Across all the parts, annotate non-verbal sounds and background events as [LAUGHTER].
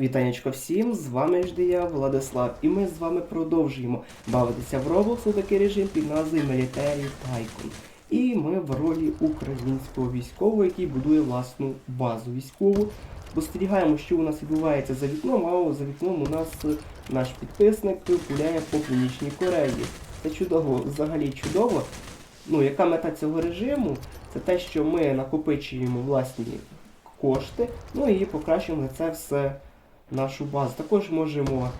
Вітанечко всім, з вами ж я, Владислав, і ми з вами продовжуємо бавитися в Roblox у такий режим під назвою Military Tycoon. І ми в ролі українського військового, який будує власну базу військову. Спостерігаємо, що у нас відбувається за вікном, а за вікном у нас е, наш підписник гуляє по Північній Кореї. Це чудово, взагалі чудово. Ну, яка мета цього режиму? Це те, що ми накопичуємо власні кошти, ну і покращуємо це все нашу базу. Також можемо е,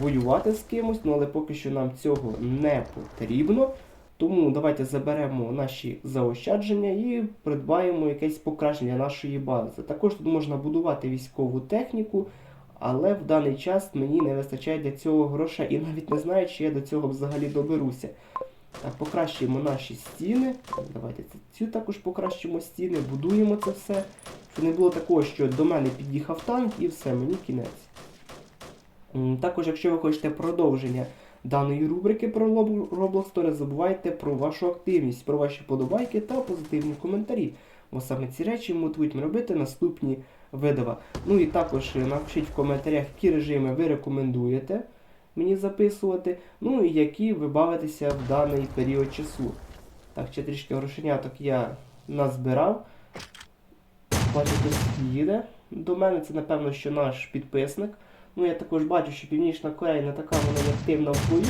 воювати з кимось, ну але поки що нам цього не потрібно. Тому давайте заберемо наші заощадження і придбаємо якесь покращення нашої бази. Також тут можна будувати військову техніку, але в даний час мені не вистачає для цього грошей і навіть не знаю, чи я до цього взагалі доберуся. Покращуємо наші стіни. Давайте цю також покращимо стіни, будуємо це все. Щоб не було такого, що до мене під'їхав танк і все, мені кінець. Також, якщо ви хочете продовження даної рубрики про Roblox, то не забувайте про вашу активність, про ваші подобайки та позитивні коментарі. Бо саме ці речі мотивують мене робити наступні видава. Ну і також е, напишіть в коментарях, які режими ви рекомендуєте мені записувати, ну і які ви бавитеся в даний період часу. Так, ще трішки грошеняток я назбирав. Хтось їде до мене. Це напевно, що наш підписник. Ну, я також бачу, що Північна Корея не така вона активна в бою.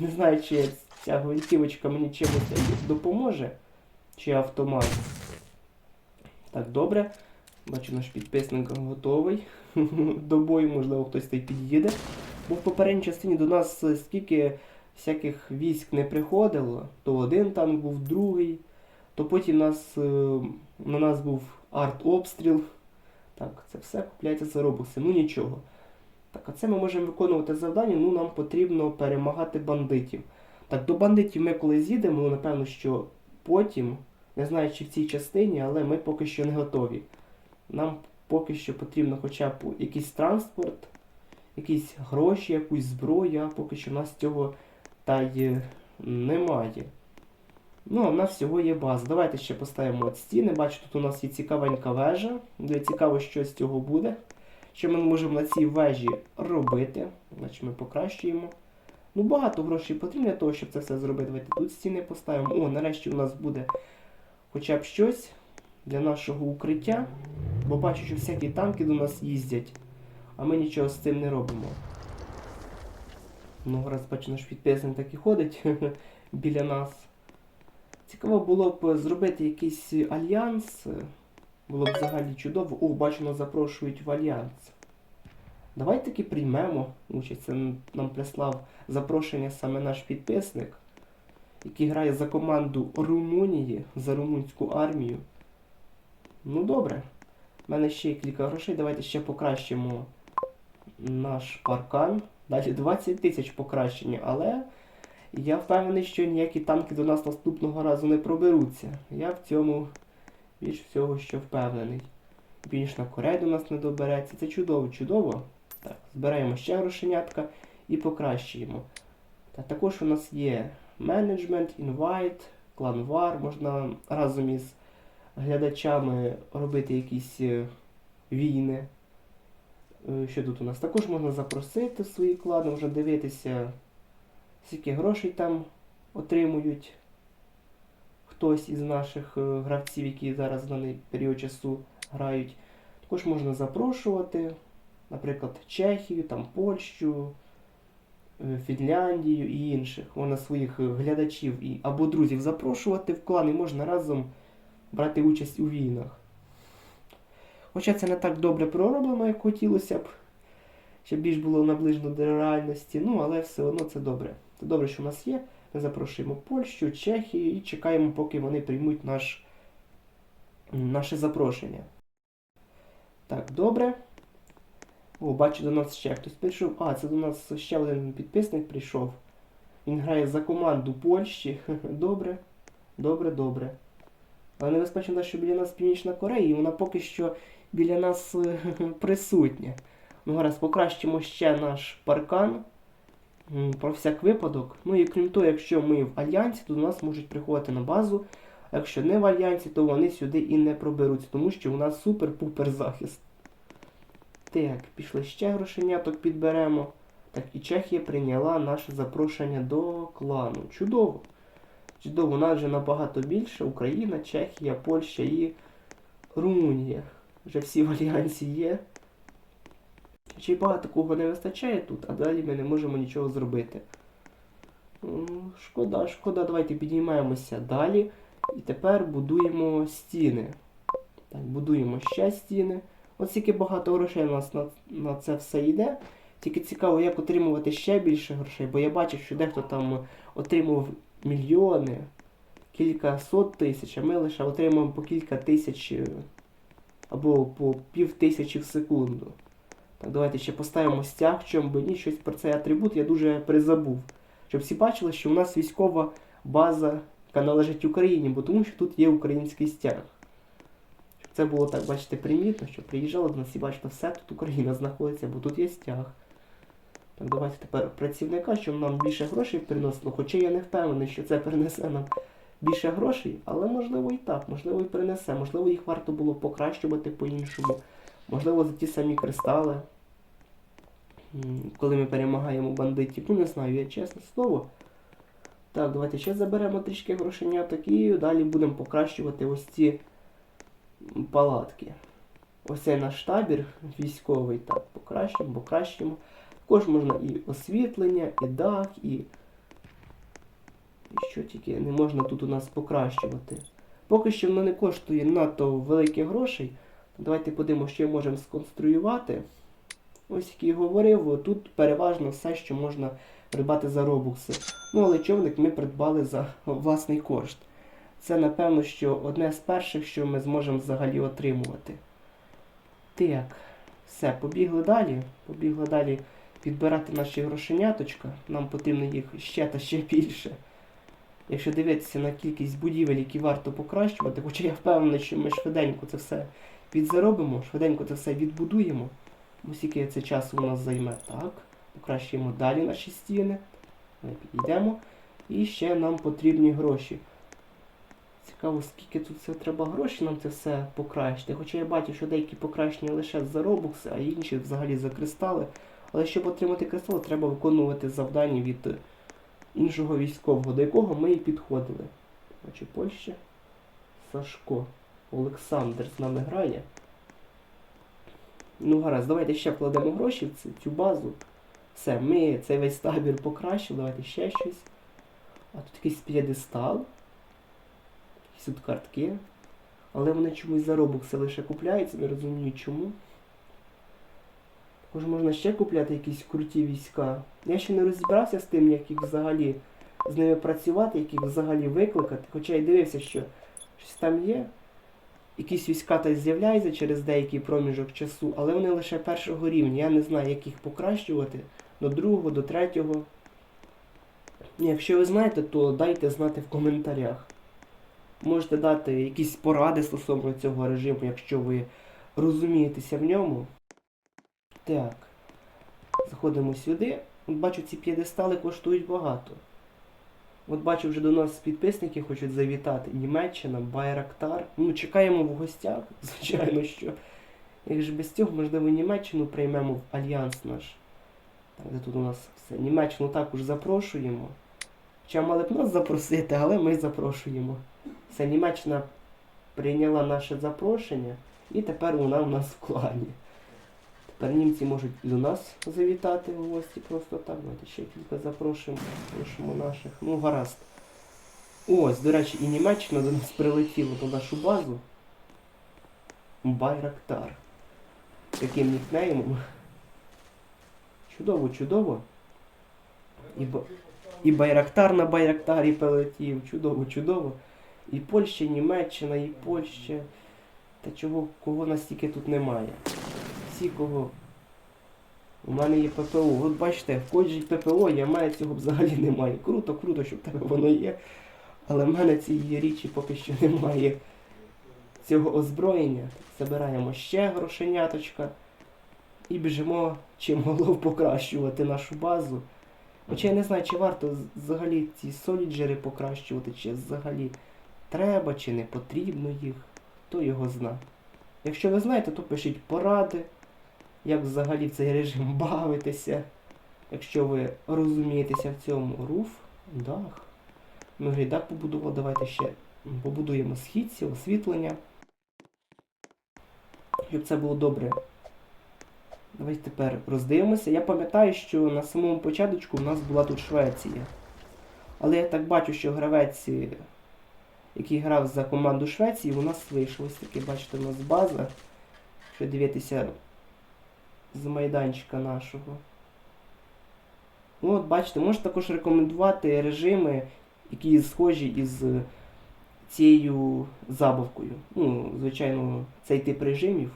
Не знаю, чи ця гвинтівочка мені чимось допоможе, чи автомат. Так, добре. Бачу, наш підписник готовий [LAUGHS] до бою, можливо, хтось та й під'їде. Бо в попередній частині до нас е, скільки всяких військ не приходило, то один танк був другий, то потім нас, е, на нас був арт-обстріл. Так, це все купляється за робокси. Ну нічого. Так, а це ми можемо виконувати завдання, ну нам потрібно перемагати бандитів. Так, до бандитів ми коли з'їдемо, ну напевно, що потім, не знаю, чи в цій частині, але ми поки що не готові. Нам поки що потрібно хоча б якийсь транспорт, якісь гроші, якусь зброю, а поки що в нас цього та й немає. Ну, а в нас всього є база. Давайте ще поставимо стіни. Бачу, тут у нас є цікавенька вежа. Де цікаво, що з цього буде. Що ми можемо на цій вежі робити. Значить, ми покращуємо. Ну, багато грошей потрібно для того, щоб це все зробити. Давайте тут стіни поставимо. О, нарешті у нас буде хоча б щось для нашого укриття. Бо бачу, що всякі танки до нас їздять, а ми нічого з цим не робимо. Ну, раз бачу, підписник так і ходить [LAUGHS] біля нас. Цікаво було б зробити якийсь альянс. Було б взагалі чудово. О, бачу, запрошують в альянс. Давай таки приймемо участь. Це нам прислав запрошення саме наш підписник, який грає за команду Румунії, за румунську армію. Ну добре. У мене ще є кілька грошей. Давайте ще покращимо наш паркан. Далі 20 тисяч покращення, але я впевнений, що ніякі танки до нас наступного разу не проберуться. Я в цьому більш всього що впевнений. Північна Корея до нас не добереться. Це чудово, чудово. Так, збираємо ще грошенятка і покращуємо. Так, також у нас є менеджмент, інвайт, кланвар. Можна разом із глядачами робити якісь е, війни. Е, Що тут у нас? Також можна запросити свої клани, можна дивитися, скільки грошей там отримують хтось із наших е, гравців, які зараз в даний період часу грають. Також можна запрошувати, наприклад, Чехію, там, Польщу, е, Фінляндію і інших. Можна своїх глядачів і, або друзів запрошувати в клан і можна разом брати участь у війнах. Хоча це не так добре пророблено, як хотілося б, щоб більш було наближено до реальності, ну але все одно це добре. Це добре, що в нас є. Ми запрошуємо Польщу, Чехію і чекаємо, поки вони приймуть наш, наше запрошення. Так, добре. О, бачу, до нас ще хтось прийшов. А, це до нас ще один підписник прийшов. Він грає за команду Польщі. [LAUGHS] Добре, добре, добре. Але небезпечно, що біля нас Північна Корея, і вона поки що біля нас е, [LAUGHS] присутня. Ну, гаразд, покращимо ще наш паркан. Про всяк випадок. Ну і крім того, якщо ми в альянсі, то до нас можуть приходити на базу. А якщо не в альянсі, то вони сюди і не проберуться, тому що у нас супер-пупер захист. Так, пішли ще грошеняток підберемо. Так, і Чехія прийняла наше запрошення до клану. Чудово. Чудово, у нас вже набагато більше. Україна, Чехія, Польща і Румунія. Вже всі в альянсі є. Й багато кого не вистачає тут, а далі ми не можемо нічого зробити. Шкода, шкода, давайте підіймаємося далі. І тепер будуємо стіни. Так, будуємо ще стіни. Ось тільки багато грошей у нас на, на це все йде. Тільки цікаво, як отримувати ще більше грошей, бо я бачив, що дехто там отримував мільйони, кілька сот тисяч, а ми лише отримуємо по кілька тисяч е, або по пів тисячі в секунду. Так, давайте ще поставимо стяг, чому би ні, щось про цей атрибут я дуже призабув. Щоб всі бачили, що у нас військова база, яка належить Україні, бо тому що тут є український стяг. Щоб це було так, бачите, примітно, що приїжджали до нас і бачите, все тут Україна знаходиться, бо тут є стяг. Так, давайте тепер працівника, щоб нам більше грошей приносило. Хоча я не впевнений, що це принесе нам більше грошей, але можливо і так, можливо і принесе, можливо, їх варто було покращувати по-іншому. Можливо, за ті самі кристали. Коли ми перемагаємо бандитів. Ну не знаю, я чесне слово. Так, давайте ще заберемо трішки грошеняток і далі будемо покращувати ось ці палатки. Ось цей наш табір військовий. Так, покращимо, покращимо. Також можна і освітлення, і дах, і. І що тільки не можна тут у нас покращувати. Поки що воно не коштує надто великих грошей. Давайте подивимося, що можемо сконструювати. Ось як і говорив, тут переважно все, що можна придбати за робукси. Ну, але човник ми придбали за власний кошт. Це, напевно, що одне з перших, що ми зможемо взагалі отримувати. Так, все, побігли далі. Побігли далі підбирати наші грошеняточка. Нам потрібно їх ще та ще більше. Якщо дивитися на кількість будівель, які варто покращувати, хоча я впевнений, що ми швиденько це все підзаробимо, швиденько це все відбудуємо. Ось скільки це часу у нас займе. Так, покращуємо далі наші стіни. Ми підійдемо. І ще нам потрібні гроші. Цікаво, скільки тут це треба грошей нам це все покращити. Хоча я бачу, що деякі покращення лише за робокси, а інші взагалі за кристали. Але щоб отримати кристали, треба виконувати завдання від іншого військового, до якого ми і підходили. Бачу, Польща. Сашко. Олександр з нами грає. Ну гаразд, давайте ще вкладемо гроші в цю, базу. Все, ми цей весь табір покращили, давайте ще щось. А тут якийсь п'єдестал. Якісь тут картки. Але вони чомусь за робокси лише купляються, не розумію чому. Також можна ще купляти якісь круті війська. Я ще не розібрався з тим, як їх взагалі з ними працювати, як їх взагалі викликати. Хоча я дивився, що щось там є. Якісь війська та з'являються через деякий проміжок часу, але вони лише першого рівня. Я не знаю, як їх покращувати до другого, до третього. Якщо ви знаєте, то дайте знати в коментарях. Можете дати якісь поради стосовно цього режиму, якщо ви розумієтеся в ньому. Так. Заходимо сюди. От бачу, ці п'єдестали коштують багато. От бачу, вже до нас підписники хочуть завітати. Німеччина, Байрактар. Ну, чекаємо в гостях, [LAUGHS] звичайно, що. Як ж без цього, можливо, Німеччину приймемо в альянс наш. Так, де тут у нас все. Німеччину також запрошуємо. Хоча мали б нас запросити, але ми запрошуємо. Все, Німеччина прийняла наше запрошення, і тепер вона у нас в клані. Тепер німці можуть до нас завітати в гості просто так. Давайте ще кілька запрошуємо, запрошуємо наших. Ну, гаразд. Ось, до речі, і Німеччина до нас прилетіла на нашу базу. Байрактар. Таким нікнеймом. Чудово, чудово. І, ба- і Байрактар на Байрактарі прилетів. Чудово, чудово. І Польща, і Німеччина, і Польща. Та чого, кого настільки тут немає? Всі. У мене є ППО. От бачите, в ППО, я маю цього взагалі немає. Круто, круто, що в тебе воно є. Але в мене цієї річі поки що немає цього озброєння. Забираємо ще грошеняточка. І біжимо чим голов покращувати нашу базу. Хоча я не знаю, чи варто взагалі ці соліджери покращувати, чи взагалі треба, чи не потрібно їх. Хто його зна. Якщо ви знаєте, то пишіть поради. Як взагалі в цей режим [LAUGHS] бавитися, якщо ви розумієтеся в цьому. Руф, дах. Ми вже і дах побудували, давайте ще побудуємо східці, освітлення. Щоб це було добре. Давайте тепер роздивимося. Я пам'ятаю, що на самому початку в нас була тут Швеція. Але я так бачу, що гравець, який грав за команду Швеції, у нас вийшов ось таки, бачите, у нас база. Якщо дивитися з майданчика нашого. Ну от бачите, можете також рекомендувати режими, які схожі із цією забавкою. Ну, звичайно, цей тип режимів.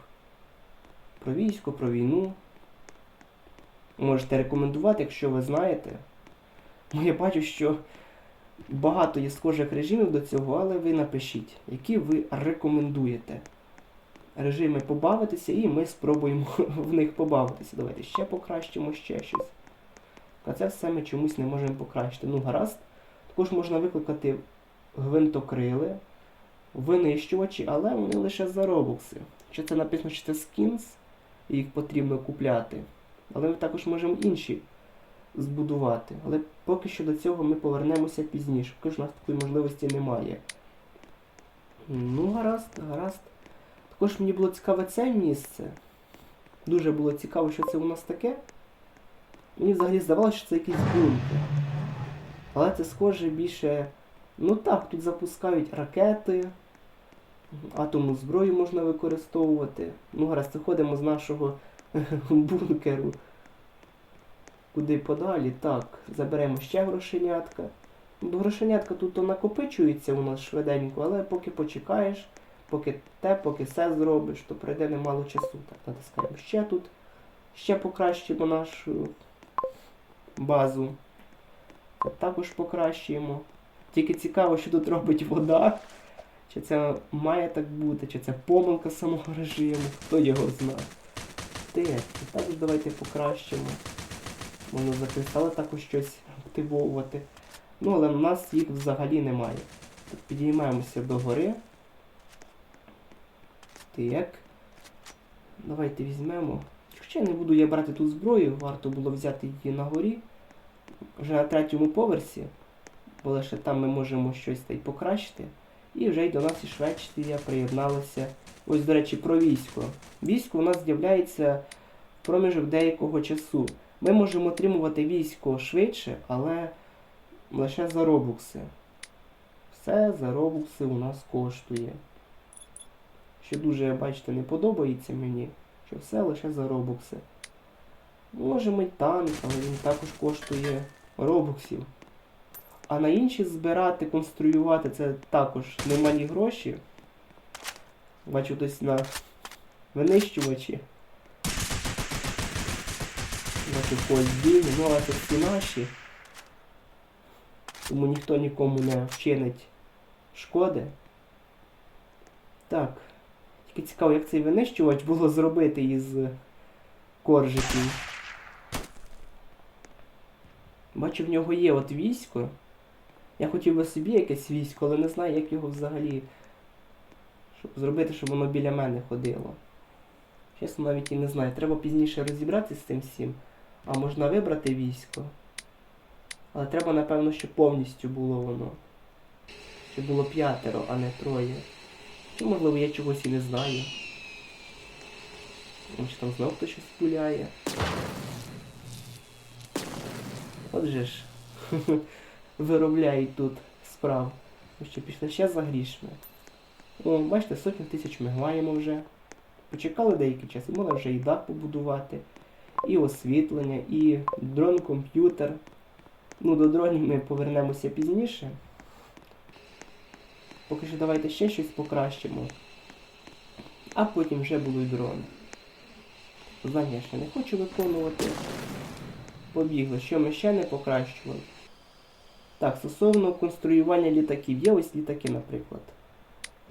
Про військо, про війну. Можете рекомендувати, якщо ви знаєте. Ну, я бачу, що багато є схожих режимів до цього, але ви напишіть, які ви рекомендуєте. Режими побавитися, і ми спробуємо [LAUGHS] в них побавитися. Давайте ще покращимо, ще щось. А це все ми чомусь не можемо покращити. Ну, гаразд. Також можна викликати гвинтокрили, винищувачі, але вони лише за робокси. Що це написано, що це скінс, їх потрібно купляти. Але ми також можемо інші збудувати. Але поки що до цього ми повернемося пізніше, поки ж у нас такої можливості немає. Ну, гаразд, гаразд. Також мені було цікаве це місце. Дуже було цікаво, що це у нас таке. Мені взагалі здавалося, що це якийсь бункер. Але це схоже більше. Ну так, тут запускають ракети, атомну зброю можна використовувати. Ну, гаразд, виходимо з нашого [LAUGHS] бункеру. Куди подалі? Так, заберемо ще грошенятка. Грошенятка тут накопичується у нас швиденько, але поки почекаєш, поки те, поки все зробиш, то пройде немало часу. Так, натискаємо ще тут. Ще покращимо нашу базу. Також покращуємо. Тільки цікаво, що тут робить вода. Чи це має так бути, чи це помилка самого режиму, хто його знає. Те, також давайте покращимо. Можна за також щось активовувати. Ну, але в нас їх взагалі немає. Так, підіймаємося до гори. Так. Давайте візьмемо. Хоча не буду я брати тут зброю, варто було взяти її на горі. Вже на третьому поверсі. Бо лише там ми можемо щось та й покращити. І вже й до нас і Швеція приєдналася. Ось, до речі, про військо. Військо у нас з'являється в проміжок деякого часу. Ми можемо отримувати військо швидше, але лише за робукси. Все за робукси у нас коштує. Що дуже, бачите, не подобається мені, що все лише за робукси. Можемо й танк, але він також коштує робуксів. А на інші збирати, конструювати це також немалі гроші. Бачу десь на винищувачі. Бачу когось ну але це всі наші. Тому ніхто нікому не вчинить шкоди. Так. Тільки цікаво, як цей винищувач було зробити із коржиків. Бачу, в нього є от військо. Я хотів би собі якесь військо, але не знаю, як його взагалі щоб зробити, щоб воно біля мене ходило. Чесно, навіть і не знаю. Треба пізніше розібратися з цим всім. А можна вибрати військо. Але треба, напевно, щоб повністю було воно. Щоб було п'ятеро, а не троє. Чи, можливо, я чогось і не знаю. Може там знов хтось щось пуляє. Отже ж. [LAUGHS] виробляють тут справ. Ми що пішли ще за грішми. О, бачите, сотні тисяч ми маємо вже. Почекали деякий час, і можна вже і дах побудувати, і освітлення, і дрон-комп'ютер. Ну, до дронів ми повернемося пізніше. Поки що давайте ще щось покращимо. А потім вже будуть дрони. Завдання я ще не хочу виконувати. Побігли. Що ми ще не покращували? Так, стосовно конструювання літаків. Є ось літаки, наприклад.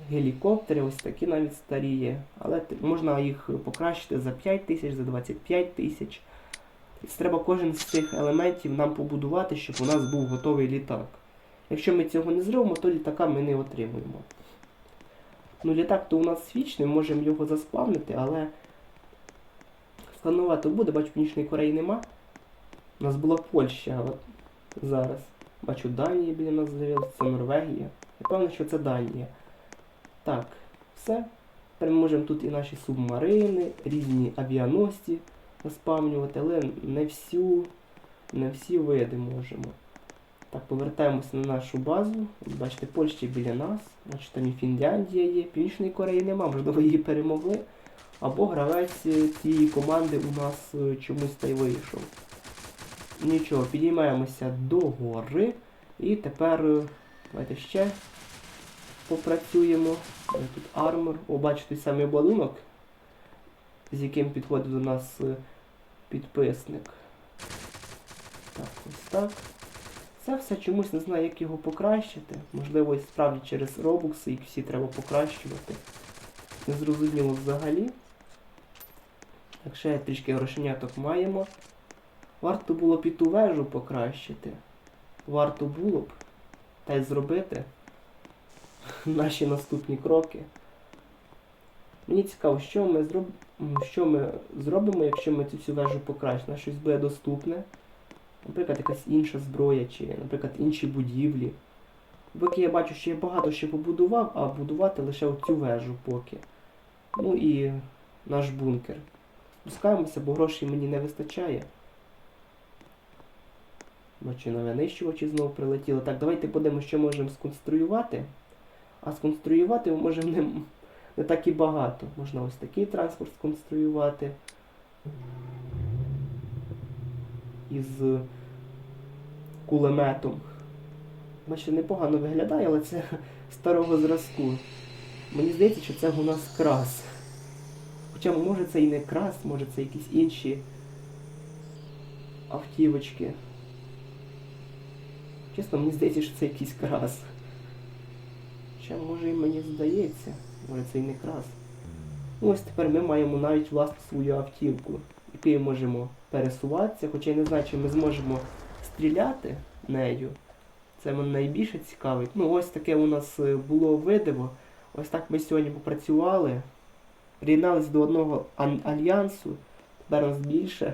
Гелікоптери, ось такі навіть старі є. Але можна їх покращити за 5 тисяч, за 25 тисяч. Тобто Треба кожен з цих елементів нам побудувати, щоб у нас був готовий літак. Якщо ми цього не зробимо, то літака ми не отримуємо. Ну, літак то у нас вічний, можемо його заспавнити, але Складновато буде, бачу, Північної Кореї нема. У нас була Польща от зараз. Бачу, Данія біля нас з'явилася, це Норвегія. Я певний, що це Данія. Так, все. Тепер ми можемо тут і наші субмарини, різні авіаносці заспавнювати, але не всю, не всі види можемо. Так, повертаємося на нашу базу. Бачите, Польща біля нас, значить там і Фінляндія є, Північної Кореї нема, можливо, її перемогли. Або гравець цієї команди у нас е, чомусь та й вийшов. Нічого, підіймаємося до гори. І тепер е, давайте ще попрацюємо. Е, Тут армор. О, бачите той самий обладунок, з яким підходить до нас підписник. Так, ось так. Це все чомусь не знаю, як його покращити. Можливо, справді через робукси їх всі треба покращувати. Незрозуміло взагалі. Так, ще трішки грошеняток маємо. Варто було б і ту вежу покращити. Варто було б та й зробити [LAUGHS] наші наступні кроки. Мені цікаво, що ми, зроб... що ми зробимо, якщо ми цю всю вежу покращимо. Щось буде доступне. Наприклад, якась інша зброя, чи, наприклад, інші будівлі. Поки я бачу, що я багато ще побудував, а будувати лише оцю вежу поки. Ну і наш бункер. Спускаємося, бо грошей мені не вистачає. Бачу, на винищувачі знову прилетіло. Так, давайте подивимося, що можемо сконструювати. А сконструювати ми можемо не, не так і багато. Можна ось такий транспорт сконструювати. Із кулеметом. Бачите, непогано виглядає, але це старого зразку. Мені здається, що це у нас крас. Хоча може це і не крас, може це якісь інші автівочки. Чесно, мені здається, що це якийсь крас. Хоча може і мені здається, може це і не крас. Ось тепер ми маємо навіть власну свою автівку, якою можемо пересуватися, хоча я не знаю, чи ми зможемо стріляти нею. Це мене найбільше цікавить. Ну, ось таке у нас е, було видиво. Ось так ми сьогодні попрацювали. Приєдналися до одного альянсу. Тепер нас більше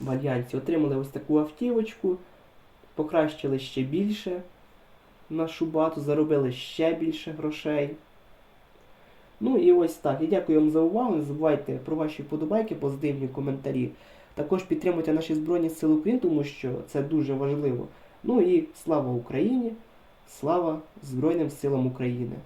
в альянсі. Отримали ось таку автівочку, покращили ще більше нашу бату, заробили ще більше грошей. Ну і ось так. Я дякую вам за увагу. Не забувайте про ваші вподобайки, позитивні коментарі. Також підтримуйте наші Збройні Сили України, тому що це дуже важливо. Ну і слава Україні! Слава Збройним силам України!